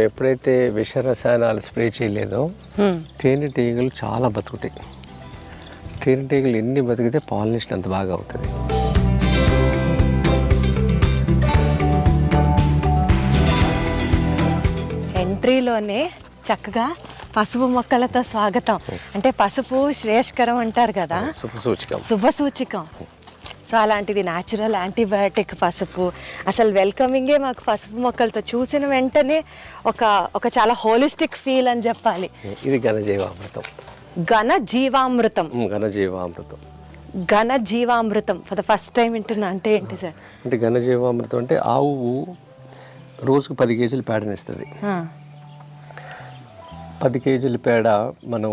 ఎప్పుడైతే విష రసాయనాలు స్ప్రే చేయలేదో. తేనెటీగలు చాలా బతుకుతాయి. తేనెటీగలు ఎన్ని బతికితే పాలినేషన్ అంత బాగా అవుతుంది. ఎంట్రీలోనే చక్కగా పసుపు మొక్కలతో స్వాగతం. అంటే పసుపు శ్రేయస్కరం అంటారు కదా? శుభ సూచకం. శుభ సూచికం. సో అలాంటిది న్యాచురల్ యాంటీబయాటిక్ పసుపు. అసలు వెల్కమింగే మాకు పసుపు మొక్కలతో. చూసిన వెంటనే ఒక ఒక చాలా హోలిస్టిక్ ఫీల్ అని చెప్పాలి. ఇది ఘనజీవామృతం ఘన జీవామృతం. ఘనజీవామృతం ఘన జీవామృతం. ఫర్ ద ఫస్ట్ టైం వింటున్నా అంటే ఏంటి సార్? అంటే ఘనజీవామృతం అంటే ఆవు రోజుకు పది కేజీలు పేడనిస్తుంది. పది కేజీల పేడ మనం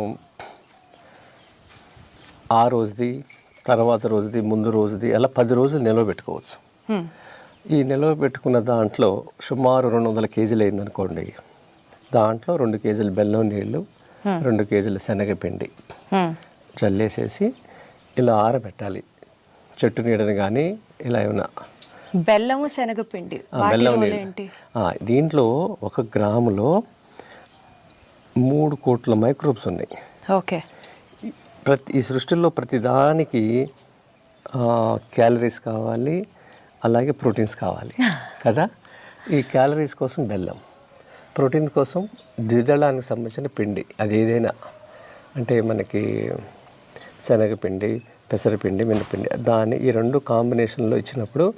ఆ రోజుది తర్వాత రోజుది ముందు రోజుది అలా పది రోజులు నిల్వ పెట్టుకోవచ్చు. ఈ నిల్వ పెట్టుకున్న దాంట్లో సుమారు రెండు వందల కేజీలు అయిందనుకోండి. దాంట్లో రెండు కేజీలు బెల్లం నీళ్ళు రెండు కేజీల శనగపిండి చల్లేసేసి ఇలా ఆరబెట్టాలి. చెట్టు నీడని కానీ ఇలా ఏమైనా. బెల్లము శనగపిండి బెల్లం నీళ్ళు దీంట్లో ఒక గ్రాములో మూడు కోట్ల మైక్రోబ్స్ ఉన్నాయి. ఓకే. ప్రతి ఈ సృష్టిలో ప్రతి దానికి క్యాలరీస్ కావాలి అలాగే ప్రోటీన్స్ కావాలి. కదా? ఈ క్యాలరీస్ కోసం బెల్లం ప్రోటీన్ కోసం ద్విదళానికి సంబంధించిన పిండి అది ఏదైనా. అంటే మనకి శనగపిండి పెసరపిండి మినపిండి దాన్ని ఈ రెండు కాంబినేషన్లో ఇచ్చినప్పుడు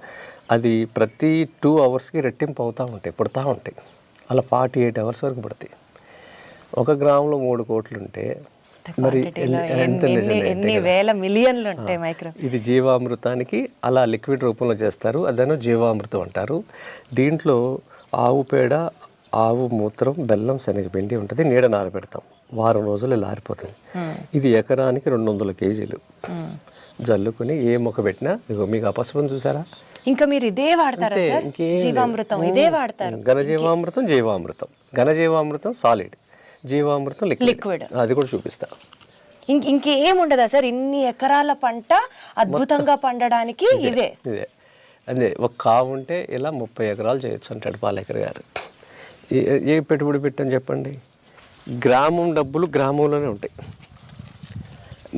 అది ప్రతి టూ అవర్స్కి రెట్టింపు అవుతూ ఉంటాయి పుడతా ఉంటాయి. అలా ఫార్టీ ఎయిట్ అవర్స్ వరకు పుడతాయి. ఒక గ్రాములో మూడు కోట్లు ఉంటే మరి ఎన్ని- వేల మిలియన్లు ఉంటాయి మైక్రో. ఇది జీవామృతానికి అలా లిక్విడ్ రూపంలో చేస్తారు. అదను జీవామృతం అంటారు. దీంట్లో ఆవు పేడ ఆవు మూత్రం బెల్లం శనగపిండి ఉంటుంది. నీడ నారబెడతాం వారం రోజులు ఇలా ఆరిపోతుంది ఇది ఎకరానికి రెండు వందల కేజీలు జల్లుకుని ఏ మొక్క పెట్టినా ఇగో మీకు పసుపుని చూసారా? ఇంకా మీరు ఇదే వాడతారా. జీవామృతం ఇదే వాడతారు. ఘనజీవామృతం జీవామృతం ఘనజీవామృతం సాలిడ్ జీవామృతం లిక్విడ్ అది కూడా చూపిస్తా. ఇంక ఉండదా సార్? ఇన్ని ఎకరాల పంట అద్భుతంగా పండడానికి ఇవే ఇదే. అదే ఒక కావు ఉంటే ఇలా ముప్పై ఎకరాలు చేయొచ్చు అంటాడు పాలేకర్ గారు. ఏ- పెట్టుబడి పెట్టని చెప్పండి? గ్రామం డబ్బులు గ్రామంలోనే ఉంటాయి.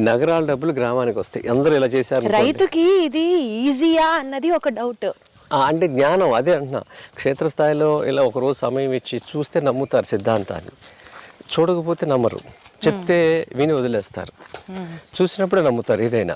నగరాల డబ్బులు గ్రామానికి వస్తాయి. అందరూ ఇలా చేశారు. రైతుకి ఇది ఈజీయా అన్నది ఒక డౌట్ అంటే జ్ఞానం అదే అంటున్నా. క్షేత్రస్థాయిలో ఇలా ఒక రోజు సమయం ఇచ్చి చూస్తే నమ్ముతారు సిద్ధాంతాన్ని. చూడకపోతే నమ్మరు. చెప్తే విని వదిలేస్తారు. చూసినప్పుడే నమ్ముతారు ఏదైనా.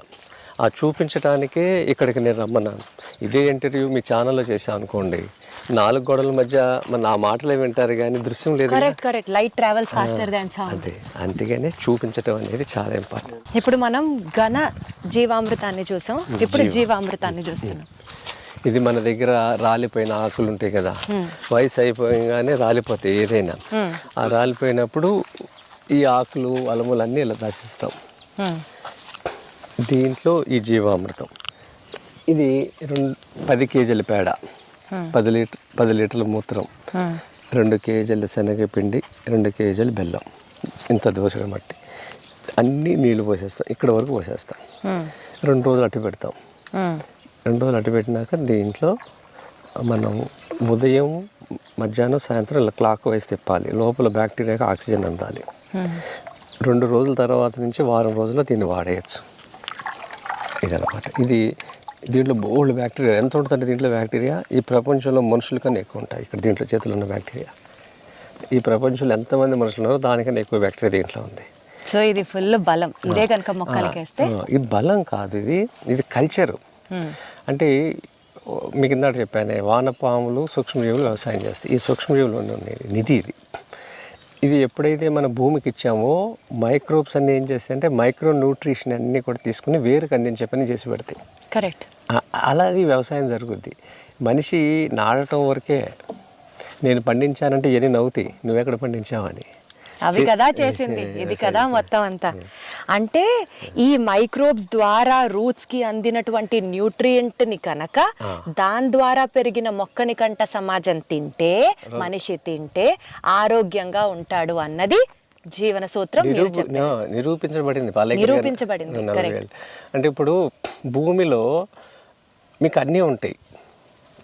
ఆ చూపించడానికే ఇక్కడికి నేను రమ్మన్నాను. ఇదే ఇంటర్వ్యూ మీ ఛానల్లో చేశాను అనుకోండి. నాలుగు గోడల మధ్య మన నా మాటలే వింటారు కానీ దృశ్యం లేదు కదా. Correct correct. Light travels faster than sound అదే. అందుకనే చూపించడం అనేది చాలా ఇంపార్టెంట్ ఇప్పుడు మనం ఘన జీవామృతాన్ని చూసాం. ఇప్పుడు జీవామృతాన్ని చూస్తున్నాం. ఇది మన దగ్గర రాలిపోయిన ఆకులు ఉంటాయి కదా. వయసు అయిపోగానే రాలిపోతాయి ఏదైనా. ఆ రాలిపోయినప్పుడు ఈ ఆకులు అలములు అన్నీ ఇలా దశిస్తాం. దీంట్లో ఈ జీవామృతం. ఇది రెండు పది కేజీల పేడ. పది లీటర్ పది లీటర్ల మూత్రం. రెండు కేజీల శనగపిండి రెండు కేజీల బెల్లం. ఇంత దోసగా మట్టి. అన్నీ నీళ్ళు పోసేస్తాం. ఇక్కడ వరకు పోసేస్తాం. రెండు రోజులు అట్టు పెడతాం. రెండు రోజులు అట్టు పెట్టినాక దీంట్లో మనం ఉదయం మధ్యాహ్నం సాయంత్రం ఇలా క్లాక్ వైస్ తిప్పాలి. లోపల బ్యాక్టీరియాకి ఆక్సిజన్ అందాలి. హ్మ్. రెండు రోజుల తర్వాత నుంచి వారం రోజుల్లో దీన్ని వాడేయచ్చు. ఇదనమాట ఇది దీంట్లో బోల్డ్ బ్యాక్టీరియా. ఎంత ఉంటుందంటే దీంట్లో బ్యాక్టీరియా? ఈ ప్రపంచంలో మనుషుల కన్నా ఎక్కువ ఉంటాయి. ఇక్కడ దీంట్లో చేతులు ఉన్న బ్యాక్టీరియా. ఈ ప్రపంచంలో ఎంతమంది మనుషులు ఉన్నారో దానికన్నా ఎక్కువ బ్యాక్టీరియా దీంట్లో ఉంది. సో ఇది ఫుల్ బలం. ఇదే కనుక మొక్కలకి ఇది బలం కాదు. ఇది ఇది కల్చరు. అంటే మీకు ఇందాక చెప్పానే వానపాములు సూక్ష్మజీవులు వ్యవసాయం చేస్తాయి. ఈ సూక్ష్మజీవులు ఉన్నాయి నిధి ఇది. ఇది ఎప్పుడైతే మన భూమికి ఇచ్చామో మైక్రోబ్స్ అన్ని ఏం చేస్తాయి అంటే మైక్రో న్యూట్రిషన్ అన్నీ కూడా తీసుకుని వేరుకు అందించే పని చేసి పెడతాయి. కరెక్ట్. ఆ- అలా అది వ్యవసాయం జరుగుద్ది. మనిషి నాడటం వరకే నేను పండించానంటే ఎన్ని నవ్వుతాయి. నువ్వెక్కడ పండించావని అవి కదా చేసింది. ఇది కదా మొత్తం అంతా. అంటే ఈ మైక్రోబ్స్ ద్వారా రూట్స్కి అందినటువంటి న్యూట్రియంట్ని కనుక దాని ద్వారా పెరిగిన మొక్కని కంట సమాజం తింటే మనిషి తింటే ఆరోగ్యంగా ఉంటాడు అన్నది జీవన సూత్రం నిరూపించబడింది. నిరూపించబడింది. అంటే ఇప్పుడు భూమిలో మీకు అన్నీ ఉంటాయి.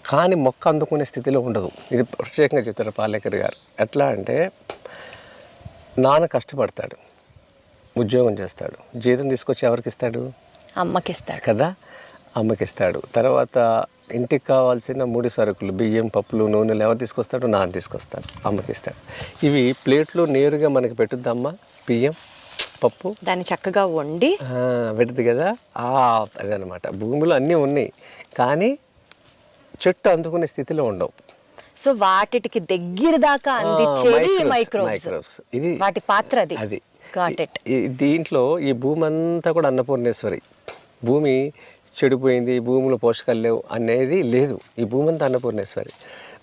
కానీ మొక్క అందుకునే స్థితిలో ఉండదు. ఇది ప్రత్యేకంగా చెప్తారు పాలేకర్ గారు. ఎట్లా అంటే నాన్న కష్టపడతాడు. ఉద్యోగం చేస్తాడు. జీతం తీసుకొచ్చి ఎవరికి ఇస్తాడు? అమ్మకిస్తాడు. కదా? అమ్మకి ఇస్తాడు తర్వాత ఇంటికి కావాల్సిన ముడి సరుకులు బియ్యం పప్పులు నూనెలు ఎవరు తీసుకొస్తాడు నాన్న తీసుకొస్తాడు. అమ్మకి ఇస్తాడు ఇవి ప్లేట్లో నేరుగా మనకి పెట్టుద్దమ్మా బియ్యం పప్పు? దాన్ని చక్కగా వండి పెడుతుంది కదా? ఆ, అదనమాట భూమిలో అన్నీ ఉన్నాయి. కానీ చెట్టు అందుకునే స్థితిలో ఉండవు. సో వాటికి దగ్గర దాకా microbes, మైక్రోబ్స్. ఇది వాటి పాత్ర అది. అది. దీంట్లో ఈ భూమి అంతా కూడా అన్నపూర్ణేశ్వరి. భూమి చెడిపోయింది భూమిలో పోషకాలు లేవు అనేది లేదు. ఈ భూమి అంతా అన్నపూర్ణేశ్వరి.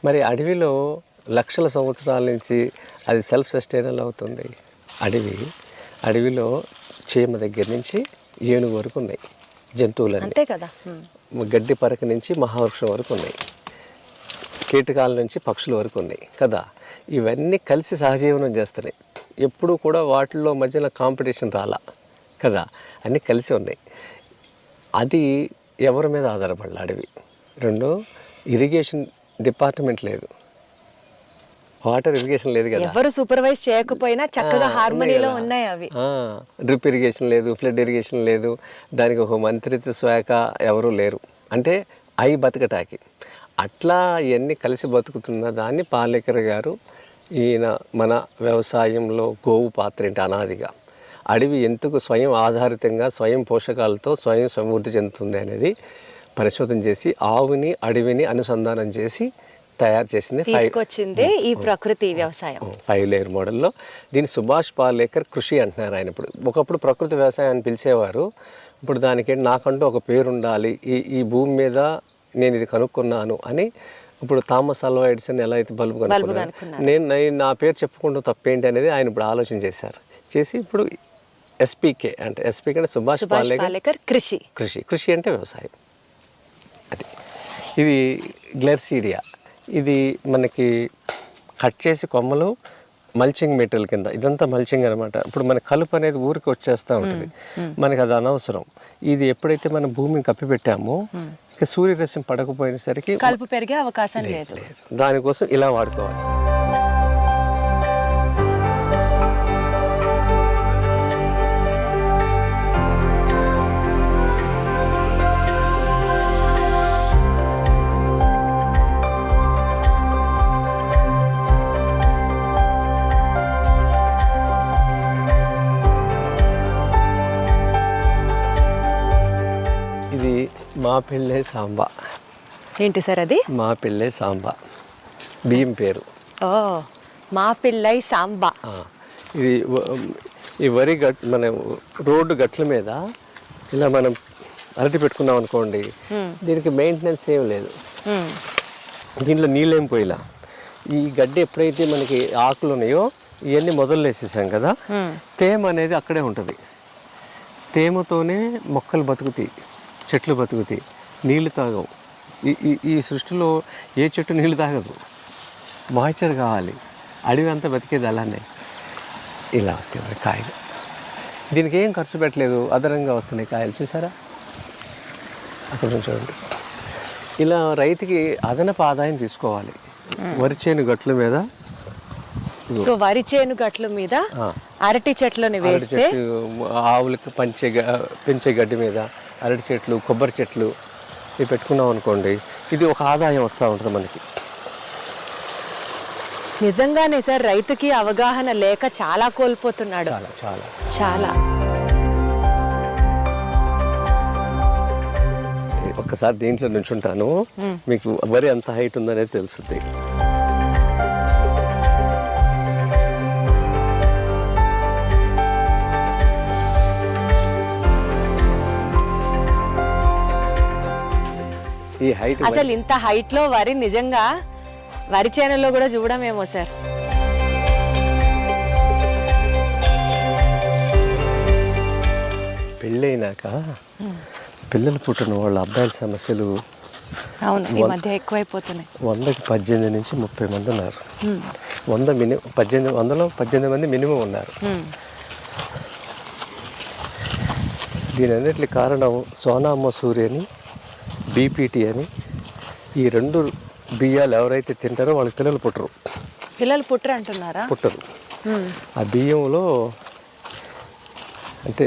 మరి అడవిలో లక్షల సంవత్సరాల నుంచి అది సెల్ఫ్ సస్టైనల్ అవుతుంది. అడవి అడవిలో చీమ దగ్గర నుంచి ఏనుగు వరకు ఉన్నాయి. జంతువులన్నీ. అంతే కదా. గడ్డి పరక నుంచి మహావృక్షం వరకు ఉన్నాయి. కీటకాల నుంచి పక్షుల వరకు ఉన్నాయి. కదా? ఇవన్నీ కలిసి సహజీవనం చేస్తున్నాయి. ఎప్పుడు కూడా వాటిల్లో మధ్యలో కాంపిటీషన్ రాలా? కదా? అన్నీ కలిసి ఉన్నాయి. అది ఎవరి మీద ఆధారపడాలి అడవి రెండు ఇరిగేషన్ డిపార్ట్మెంట్ లేదు. వాటర్ ఇరిగేషన్ లేదు కదా? ఎవరు సూపర్వైజ్ చేయకపోయినా చక్కగా హార్మోనీలో. ఉన్నాయి అవి. డ్రిప్ ఇరిగేషన్ లేదు ఫ్లడ్ ఇరిగేషన్ లేదు. దానికి ఒక మంత్రిత్వ శాఖ ఎవరు లేరు. అంటే అయి బతకటాకి అట్లా ఇవన్నీ కలిసి బతుకుతున్న దాన్ని పాలేకర్ గారు ఈయన మన వ్యవసాయంలో గోవు పాత్ర ఏంటి అనాదిగా. అడవి ఎందుకు స్వయం ఆధారితంగా స్వయం పోషకాలతో స్వయం సమృద్ధి చెందుతుంది అనేది పరిశోధన చేసి ఆవుని అడవిని అనుసంధానం చేసి తయారు చేసింది ఫైవ్ తీసుకొచ్చిందే ఈ ప్రకృతి వ్యవసాయం. ఫైవ్ లేయర్ మోడల్లో. దీన్ని సుభాష్ పాలేకర్ కృషి అంటున్నారు ఆయన ఇప్పుడు. ఒకప్పుడు ప్రకృతి వ్యవసాయం అని పిలిచేవారు. ఇప్పుడు దానికి నాకంటూ ఒక పేరు ఉండాలి ఈ ఈ భూమి మీద నేను ఇది కనుక్కున్నాను అని ఇప్పుడు థామస్ అల్వా ఎడిసన్ ఎలా అయితే బల్బు కనుక్కున్నాను. నేను నా పేరు చెప్పుకుంటూ తప్పేంటి అనేది ఆయన ఇప్పుడు ఆలోచన చేశారు. చేసి ఇప్పుడు ఎస్పీకే అంటే ఎస్పీకే అంటే సుభాష్ పాలేకర్ కృషి. కృషి. కృషి అంటే వ్యవసాయం. అది. ఇది గ్లెర్సీడియా. ఇది మనకి కట్ చేసి కొమ్మలు మల్చింగ్ మెటీరియల్ కింద ఇదంతా మల్చింగ్ అనమాట ఇప్పుడు మన కలుపు అనేది ఊరికి వచ్చేస్తూ ఉంటుంది. మనకి అది అనవసరం. ఇది ఎప్పుడైతే మనం భూమిని కప్పిపెట్టామో ఇక సూర్యరశ్మి పడకపోయేసరికి కలుపు పెరిగే అవకాశం లేదు. దానికోసం ఇలా వాడుకోవాలి. మా పెళ్ళే సాంబా. ఏంటి సార్ అది? మా పెళ్ళే సాంబా. బియ్యం పేరు. ఓ మా పిల్లై సాంబా. ఇది ఈ వరి గట్ మన రోడ్డు గట్ల మీద ఇలా మనం అరటి పెట్టుకున్నాం అనుకోండి దీనికి మెయింటెనెన్స్ ఏం లేదు. దీంట్లో నీళ్ళేం పోయిలా. ఈ గడ్డి ఎప్పుడైతే మనకి ఆకులు ఉన్నాయో ఇవన్నీ మొదలు వేసేసాం కదా. తేమ అనేది అక్కడే ఉంటుంది. తేమతోనే మొక్కలు బతుకుతాయి. చెట్లు బతుకుతాయి నీళ్ళు తాగవు. ఈ ఈ ఈ సృష్టిలో ఏ చెట్టు నీళ్ళు తాగదు? మాయిశ్చర్ కావాలి. అడవి అంతా బతికేది అలానే ఇలా వస్తాయి మరి కాయలు. దీనికి ఏం ఖర్చు పెట్టలేదు? అదనంగా వస్తున్నాయి కాయలు. చూసారా? అక్కడ నుంచి చూడండి. ఇలా రైతుకి అదనపు ఆదాయం తీసుకోవాలి. వరి చేను గట్ల మీద సో వరి చేను గట్ల మీద. అరటి చెట్లను వేస్తే చెట్టు ఆవులకు పంచే పెంచే గడ్డి మీద అరటి చెట్లు కొబ్బరి చెట్లు ఇవి పెట్టుకున్నాం అనుకోండి ఇది ఒక ఆదాయం వస్తూ ఉంటుంది మనకి. నిజంగానే సార్ రైతుకి అవగాహన లేక చాలా కోల్పోతున్నాడు. చాలా చాలా. చాలా. ఒక్కసారి దీంట్లో నుంచుంటాను. మీకు వరి ఎంత హైట్ ఉందనేది తెలుస్తుంది ఈ హైట్ అసలు ఇంత హైట్లో వరి నిజంగా వరి చేనులో కూడా చూడమేమో సార్. పెళ్ళైనాక పిల్లలు పుట్టిన వాళ్ళ అబ్బాయిల సమస్యలు అవును ఈ మధ్య ఎక్కువైపోతున్నాయి. వందకి పద్దెనిమిది నుంచి ముప్పై మంది ఉన్నారు. వంద మినిమం పద్దెనిమిది వందలో పద్దెనిమిది మంది మినిమం ఉన్నారు. దీని అన్నిటి కారణం సోనా మసూరి అని బీపీటీ అని ఈ రెండు బియ్యాలు ఎవరైతే తింటారో వాళ్ళకి పిల్లలు పుట్టరు. పిల్లలు పుట్టరు అంటున్నారా? పుట్టరు. ఆ బియ్యంలో అంటే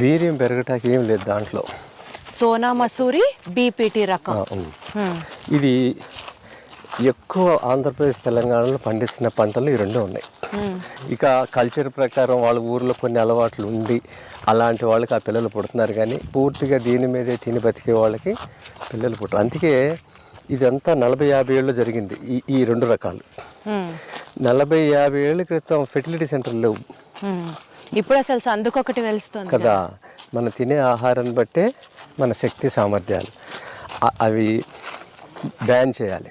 వీర్యం పెరగటానికి ఏం లేదు దాంట్లో. సోనా మసూరి బీపీటీ రకం. ఇది ఎక్కువ ఆంధ్రప్రదేశ్ తెలంగాణలో పండిస్తున్న పంటలు ఈ రెండు ఉన్నాయి. ఇక కల్చర్ ప్రకారం వాళ్ళ ఊర్లో కొన్ని అలవాట్లు ఉండి అలాంటి వాళ్ళకి ఆ పిల్లలు పుడుతున్నారు. కానీ పూర్తిగా దీని మీదే తిని బతికే వాళ్ళకి పిల్లలు పుట్టరు. అందుకే ఇదంతా నలభై యాభై ఏళ్ళు జరిగింది ఈ ఈ రెండు రకాలు. నలభై యాభై ఏళ్ళ క్రితం ఫెర్టిలిటీ సెంటర్ లేవు. ఇప్పుడు అసలు సందుకొకటి వెలుస్తుంది కదా? మనం తినే ఆహారాన్ని బట్టే మన శక్తి సామర్థ్యాలు. అవి బ్యాన్ చేయాలి.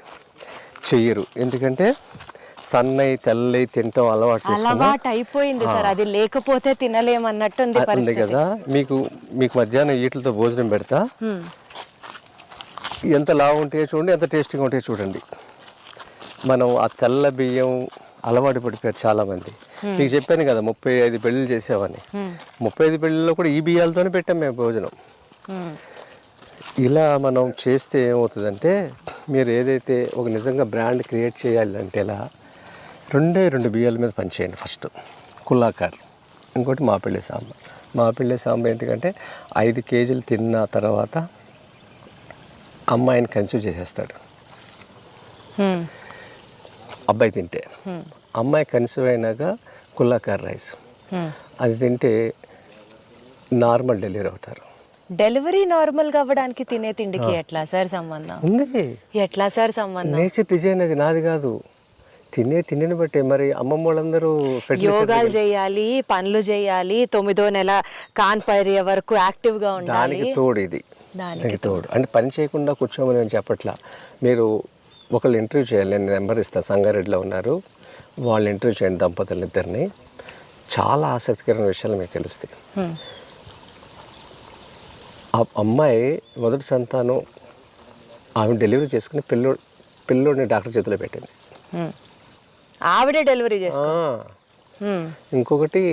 చెయ్యరు. ఎందుకంటే సన్నయి తెల్లయి తింటాం అలవాటు అలవాటు అయిపోయింది సార్. అది లేకపోతే తినలేమన్నట్టుంది ఉంది కదా. మీకు మీకు మధ్యాహ్నం ఈటలతో భోజనం పెడతా. ఎంత లావు ఉంటాయో చూడండి ఎంత టేస్టీగా ఉంటాయో చూడండి. మనం ఆ తెల్ల బియ్యం అలవాటు పడిపోయారు చాలామంది. మీకు చెప్పాను కదా ముప్పై ఐదు పెళ్ళిళ్ళు చేసామని ముప్పై ఐదు పెళ్ళిళ్ళలో కూడా ఈ బియ్యాలతోనే పెట్టాం మేము భోజనం. ఇలా మనం చేస్తే ఏమవుతుందంటే మీరు ఏదైతే ఒక నిజంగా బ్రాండ్ క్రియేట్ చేయాలంటే ఇలా రెండే రెండు బియ్యాల మీద పనిచేయండి ఫస్ట్. కుల్లాకార్ ఇంకోటి మాపిళ్ళి సాంబార్ మాపిళ్ళి సాంబార్ ఎందుకంటే ఐదు కేజీలు తిన్న తర్వాత అమ్మాయిని కన్సీవ్ చేసేస్తాడు. అబ్బాయి తింటే. అమ్మాయి కన్సీవ్ అయినాక కుల్లాకార్ రైస్. అది తింటే నార్మల్ డెలివరీ అవుతారు. డెలివరీ నార్మల్గా అవ్వడానికి తినే తిండికి ఎట్లా సార్ సంబంధం? ఉంది. ఎట్లా సార్ సంబంధం? నేచర్ డిజైన్ అది నాది కాదు. తినే తిండిని బట్టే మరి అమ్మమ్మ వాళ్ళందరూ యోగాలు చేయాలి పనులు చేయాలి తొమ్మిదో నెల కాన్పర్య వరకు యాక్టివ్గా ఉండాలి. దానికి తోడు ఇది. దానికి తోడు. అంటే పని చేయకుండా కూర్చోమని నేను చెప్పట్లా. మీరు ఒకళ్ళు ఇంటర్వ్యూ చేయాలి. నేను నెంబర్ ఇస్తాను సంగారెడ్డిలో ఉన్నారు. వాళ్ళు ఇంటర్వ్యూ చేయండి దంపతులు ఇద్దరిని. చాలా ఆసక్తికరమైన విషయాలు మీకు తెలుస్తాయి. ఆ అమ్మాయి మొదటి సంతానం ఆమె డెలివరీ చేసుకుని పిల్లో పిల్లోడిని డాక్టర్ చేతిలో పెట్టింది. ఆవిడే డెలివరీ ఇంకొకటి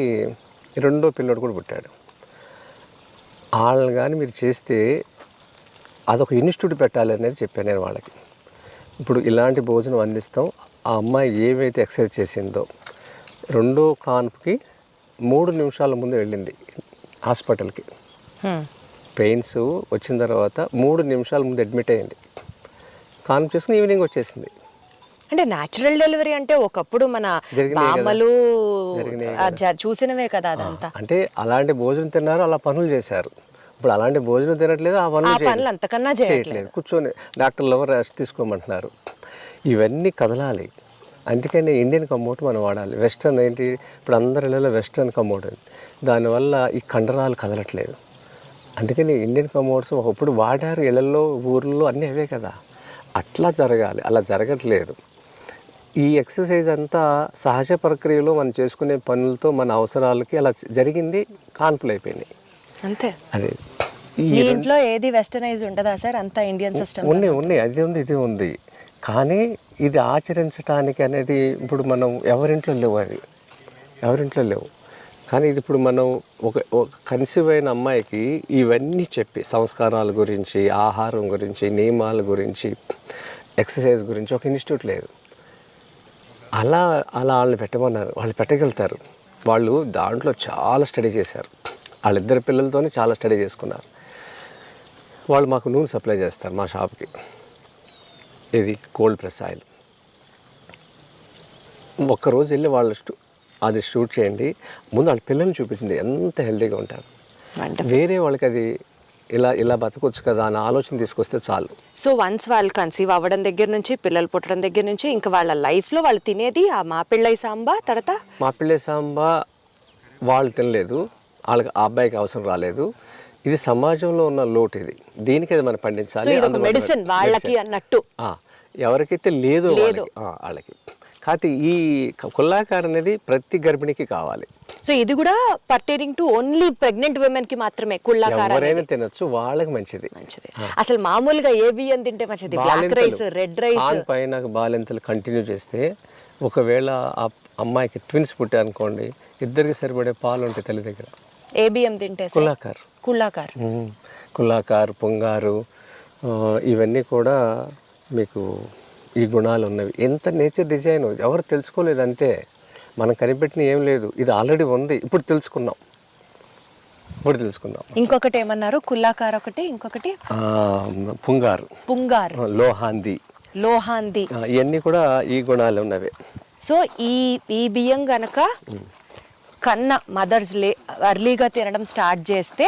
రెండో పిల్లోడు కూడా పుట్టాడు. వాళ్ళని కానీ మీరు చేస్తే అదొక ఇన్స్టిట్యూట్ పెట్టాలి అనేది చెప్పాను నేను వాళ్ళకి. ఇప్పుడు ఇలాంటి భోజనం అందిస్తాం. ఆ అమ్మాయి ఏవైతే ఎక్సర్సైజ్ చేసిందో రెండో కాన్పుకి మూడు నిమిషాల ముందు వెళ్ళింది హాస్పిటల్కి. పెయిన్స్ వచ్చిన తర్వాత మూడు నిమిషాల ముందు అడ్మిట్ అయింది కాన్పు చేసుకుని ఈవినింగ్ వచ్చేసింది. అంటే న్యాచురల్ డెలివరీ అంటే ఒకప్పుడు మన జ- చూసినవే కదా అదంతా. అంటే అలాంటి భోజనం తిన్నారు అలా పనులు చేశారు. ఇప్పుడు అలాంటి భోజనం తినట్లేదు ఆ పనులు అంతకన్నా చేయట్లేదు. కూర్చొని డాక్టర్లు ఎవరు రెస్ట్ తీసుకోమంటున్నారు. ఇవన్నీ కదలాలి. అందుకని ఇండియన్ కమోట్ మనం వాడాలి. వెస్టర్న్ ఏంటి? ఇప్పుడు అందరి వెస్టర్న్ కమోట్ ఉంది. దానివల్ల ఈ కండరాలు కదలట్లేదు. అందుకని ఇండియన్ కమోడ్స్ ఒకప్పుడు వాడారు ఇళ్ళల్లో ఊర్లో అన్నీ అవే కదా. అట్లా జరగాలి. అలా జరగట్లేదు. ఈ ఎక్సర్సైజ్ అంతా సహజ ప్రక్రియలో మనం చేసుకునే పనులతో మన అవసరాలకి అలా జరిగింది కాన్పులు అయిపోయినాయి అంతే. అదే. ఇంట్లో ఏది వెస్టర్నైజ్ ఉంటుందా సార్? అంతా ఇండియన్ సిస్టమ్ ఉన్నాయి ఉన్నాయి. అది ఉంది ఇది ఉంది. కానీ ఇది ఆచరించడానికి అనేది ఇప్పుడు మనం ఎవరింట్లో లేవు అవి ఎవరింట్లో లేవు. కానీ ఇది ఇప్పుడు మనం ఒక ఒక కన్సీవ్ అయిన అమ్మాయికి ఇవన్నీ చెప్పి సంస్కారాల గురించి ఆహారం గురించి నియమాల గురించి ఎక్సర్సైజ్ గురించి ఒక ఇన్స్టిట్యూట్ లేదు. అలా అలా వాళ్ళని పెట్టమన్నారు. వాళ్ళు పెట్టగలుగుతారు. వాళ్ళు దాంట్లో చాలా స్టడీ చేశారు. వాళ్ళిద్దరు పిల్లలతోనే చాలా స్టడీ చేసుకున్నారు. వాళ్ళు మాకు నూనె సప్లై చేస్తారు మా షాప్కి. ఇది కోల్డ్ ప్రెస్ ఆయిల్. ఒక్కరోజు వెళ్ళి వాళ్ళ అది షూట్ చేయండి. ముందు వాళ్ళ పిల్లల్ని చూపించండి. ఎంత హెల్తీగా ఉంటారు. వేరే వాళ్ళకి అది ఇలా ఇలా బతకొచ్చు కదా అన్న ఆలోచన తీసుకొస్తే చాలు. సో వన్స్ వాళ్ళు కన్సీవ్ అవ్వడం దగ్గర నుంచి పిల్లలు పుట్టడం దగ్గర నుంచి ఇంకా వాళ్ళ లైఫ్లో వాళ్ళు తినేది ఆ మా పిల్లై సాంబా తర్వాత? మా పిల్లే సాంబా వాళ్ళు తినలేదు. వాళ్ళకి ఆ అబ్బాయికి అవసరం రాలేదు. ఇది సమాజంలో ఉన్న లోటు ఇది. దీనికి అది మనం పండించాలి. మెడిసిన్ వాళ్ళకి అన్నట్టు. ఎవరికైతే లేదో వాళ్ళకి. కాకపోతే ఈ కుల్లాకార్ అనేది ప్రతి గర్భిణికి కావాలి. సో ఇది కూడా పర్టైరింగ్ టు ఓన్లీ ప్రెగ్నెంట్ ఉమెన్కి మాత్రమే కుళ్ళాకార ఎవరైనా తినొచ్చు వాళ్ళకి మంచిది. మంచిది. అసలు మామూలుగా ఏ బియ్యం తింటే మంచిది. బ్లాక్ రైస్ రెడ్ రైస్ పైన బాలింతలు కంటిన్యూ చేస్తే ఒకవేళ ఆ అమ్మాయికి ట్విన్స్ పుట్టారనుకోండి ఇద్దరికి సరిపడే పాలు ఉంటాయి తల్లి దగ్గర. ఏ బియ్యం తింటే? కుల్లాకార్. ఉమ్. కుల్లాకారు పొంగారు ఇవన్నీ కూడా మీకు ఈ గుణాలు ఉన్నవి. ఎంత నేచర్ డిజైన్ ఎవరు తెలుసుకోలేదు అంతే మనం కనిపెట్టిన ఏం లేదు. ఇది ఆల్రెడీ ఉంది. ఇప్పుడు తెలుసుకున్నాం. ఇప్పుడు తెలుసుకున్నాం. ఇంకొకటి ఏమన్నారు? కుల్లాకార్ ఒకటి ఇంకొకటి? పుంగారు. పుంగార్. లోహాంది. లోహాంది. ఇవన్నీ కూడా ఈ గుణాలు ఉన్నవి. సో ఈ ఈ బియ్యం గనక కన్న మదర్స్ లే అర్లీగా తినడం స్టార్ట్ చేస్తే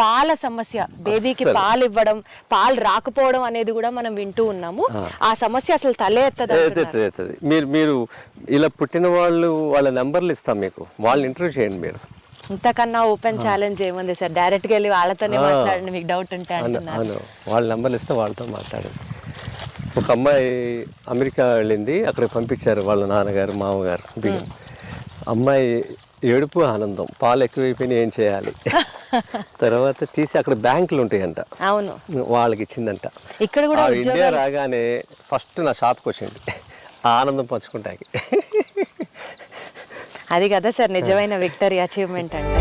పాల సమస్య. బేబీకి పాలు ఇవ్వడం పాలు రాకపోవడం అనేది కూడా మనం వింటూ ఉన్నాము. ఆ. సమస్య అసలు తలే ఎత్తదు. మీరు మీరు ఇలా పుట్టిన వాళ్ళు వాళ్ళ నెంబర్లు ఇస్తాం మీకు. వాళ్ళని ఇంటర్వ్యూ చేయండి మీరు. ఇంతకన్నా ఓపెన్ ఛాలెంజ్ ఏముంది సార్? డైరెక్ట్గా వెళ్ళి వాళ్ళతోనే మాట్లాడండి మీకు డౌట్ ఉంటే అవును వాళ్ళ నెంబర్లు ఇస్తే వాళ్ళతో మాట్లాడండి. ఒక అమ్మాయి అమెరికా వెళ్ళింది. అక్కడికి పంపించారు వాళ్ళ నాన్నగారు మామగారు. బియ్యం అమ్మాయి ఏడుపు ఆనందం. పాలు ఎక్కువైపోయినాయి ఏం చేయాలి? తర్వాత తీసి అక్కడ బ్యాంకులు ఉంటాయంట. అవును. వాళ్ళకి ఇచ్చిందంట ఇక్కడ కూడా ఇండియా రాగానే ఫస్ట్ నా షాప్కి వచ్చింది. ఆనందం పంచుకుంటాకి అది కదా సార్ నిజమైన విక్టరీ అచీవ్మెంట్ అంటే.